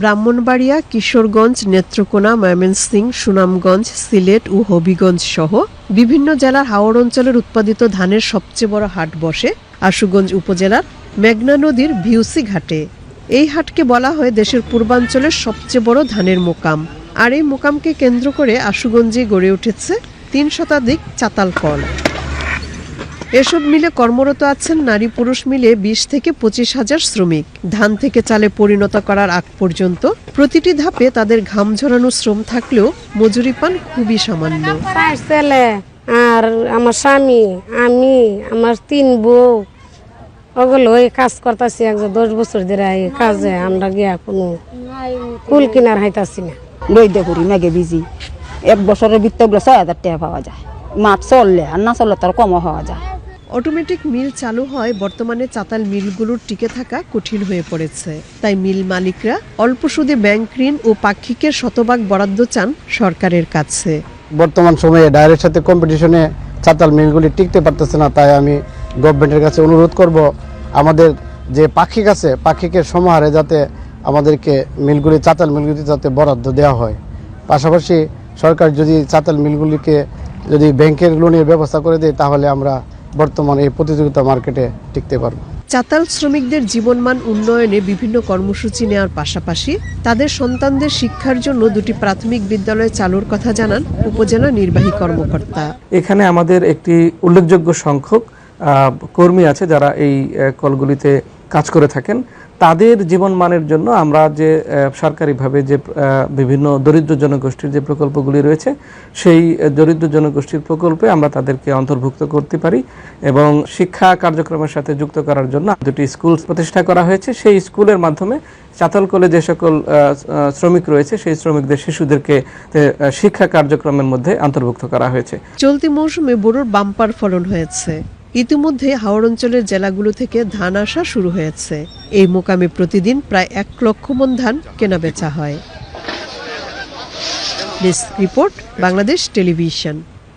ব্রাহ্মণবাড়িয়া, কিশোরগঞ্জ, নেত্রকোনা, ময়মনসিংহ, সুনামগঞ্জ, সিলেট ও হবিগঞ্জ সহ বিভিন্ন জেলার হাওড় অঞ্চলের উৎপাদিত ধানের সবচেয়ে বড় হাট বসে আশুগঞ্জ উপজেলার মেঘনা নদীর ভিউসি ঘাটে। এই হাটকে বলা হয় দেশের পূর্বাঞ্চলের সবচেয়ে বড় ধানের মোকাম। আর এই মোকামকে কেন্দ্র করে আশুগঞ্জে গড়ে উঠেছে তিন শতাধিক চাতাল কল। এসব মিলে কর্মরত আছেন নারী পুরুষ মিলে বিশ থেকে পঁচিশ হাজার শ্রমিক। ধান থেকে চালে পরিণত করার আগ পর্যন্ত প্রতিটি ধাপে তাদের ঘাম ঝরানো শ্রম থাকলেও মজুরি পান খুবই সামান্য। আর আমার স্বামী আমি আমার তিন বউ। ওগুলো ওই কাজ করতেছি একজন দশ বছর ধরে এই কাজে আমরা গিয়া কোনো কুল কিনার হাইতাছি না। লইতে করি মেঘে বিজি এক বছরের বৃত্তগুলো ছয় হাজার টাকা পাওয়া যায়। মাছ চললে আর না চললে তার কমও হওয়া যায়। অটোমেটিক মিল চালু হয় বর্তমানে চাতাল মিলগুলোর টিকে থাকা কঠিন হয়ে পড়েছে। তাই মিল মালিকরা অল্প সুদে ব্যাংক ঋণ ও পাক্ষিকের শতভাগ বরাদ্দ চান সরকারের কাছে। বর্তমান সময়ে ডায়ের সাথে কম্পিটিশনে চাতাল মিলগুলি টিকতে পারতেছে না, তাই আমি গভর্নমেন্টের কাছে অনুরোধ করব, আমাদের যে পাক্ষিক আছে, পাক্ষিকের সমাহারে যাতে আমাদেরকে মিলগুলি, চাতাল মিলগুলি যাতে বরাদ্দ দেওয়া হয়। পাশাপাশি সরকার যদি চাতাল মিলগুলিকে যদি ব্যাংকের লোনের ব্যবস্থা করে দেয়, তাহলে আমরা বর্তমান এই প্রতিযোগিতা মার্কেটে টিকতে পারব। চাতাল শ্রমিকদের জীবনমান উন্নয়নে বিভিন্ন কর্মসূচি নেওয়ার পাশাপাশি তাদের সন্তানদের শিক্ষার জন্য দুটি প্রাথমিক বিদ্যালয় চালুর কথা জানান উপজেলা নির্বাহী কর্মকর্তা। এখানে আমাদের একটি উল্লেখযোগ্য সংখ্যক কর্মী আছে যারা এই কলগুলিতে কাজ করে থাকেন। তাদের জীবনমানের জন্য আমরা যে সরকারিভাবে যে বিভিন্ন দরিদ্র জনগোষ্ঠীর যে প্রকল্পগুলি রয়েছে, সেই দরিদ্র জনগোষ্ঠীর প্রকল্পে আমরা তাদেরকে অন্তর্ভুক্ত করতে পারি এবং শিক্ষা কার্যক্রমের সাথে যুক্ত করার জন্য দুটি স্কুল প্রতিষ্ঠা করা হয়েছে। সেই স্কুলের মাধ্যমে চাতালকলে যে সকল শ্রমিক রয়েছে। সেই শ্রমিকদের, শিশুদেরকে শিক্ষা কার্যক্রমের মধ্যে অন্তর্ভুক্ত করা হয়েছে। চলতি মৌসুমে বোরোর বাম্পার ফলন হয়েছে। ইতিমধ্যে হাওড় অঞ্চলের জেলাগুলো থেকে ধান আসা শুরু হয়েছে। এই মোকামে প্রতিদিন প্রায় এক লক্ষ মন ধান কেনাবেচা হয়। Report, Bangladesh television.